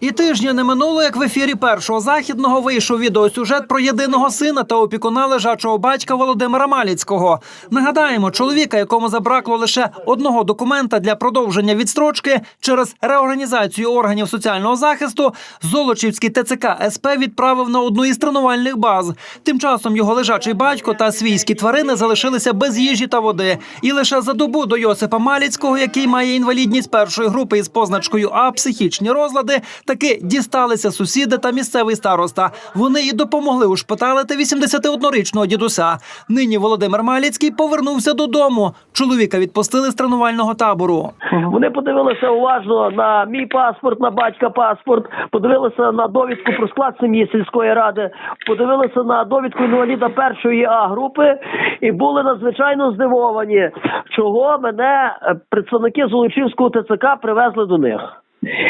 І тижня не минуло, як в ефірі першого західного вийшов відеосюжет про єдиного сина та опікуна лежачого батька Володимира Маліцького. Нагадаємо, чоловіка, якому забракло лише одного документа для продовження відстрочки через реорганізацію органів соціального захисту, Золочівський ТЦК СП відправив на одну із тренувальних баз. Тим часом його лежачий батько та свійські тварини залишилися без їжі та води. І лише за добу до Йосипа Маліцького, який має інвалідність першої групи із позначкою А психічні розлади, таки дісталися сусіди та місцевий староста. Вони і допомогли ушпиталити 81-річного дідуся. Нині Володимир Маліцький повернувся додому. Чоловіка відпустили з тренувального табору. Вони подивилися уважно на мій паспорт, на батька паспорт, подивилися на довідку про склад сім'ї сільської ради, подивилися на довідку інваліда першої А групи і були надзвичайно здивовані, чого мене е, представники Золочівського ТЦК привезли до них.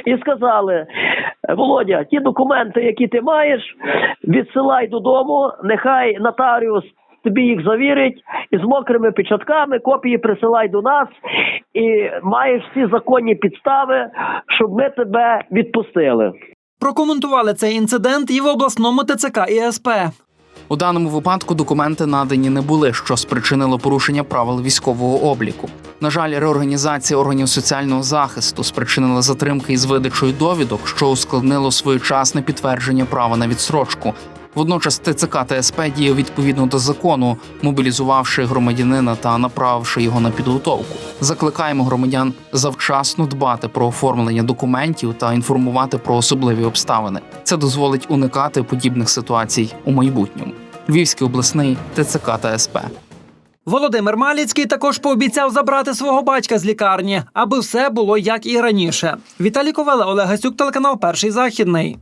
І сказали: Володя, ті документи, які ти маєш, відсилай додому, нехай нотаріус тобі їх завірить і з мокрими печатками копії присилай до нас, і маєш всі законні підстави, щоб ми тебе відпустили. Прокоментували цей інцидент і в обласному ТЦК і СП. У даному випадку документи надані не були, що спричинило порушення правил військового обліку. На жаль, реорганізація органів соціального захисту спричинила затримки із видачою довідок, що ускладнило своєчасне підтвердження права на відсрочку. Водночас ТЦК та СП діяв відповідно до закону, мобілізувавши громадянина та направивши його на підготовку. Закликаємо громадян завчасно дбати про оформлення документів та інформувати про особливі обставини. Це дозволить уникати подібних ситуацій у майбутньому. Львівський обласний ТЦК та СП. Володимир Маліцький також пообіцяв забрати свого батька з лікарні, аби все було як і раніше. Віталій Ковела, Олег Гасюк, телеканал Перший західний.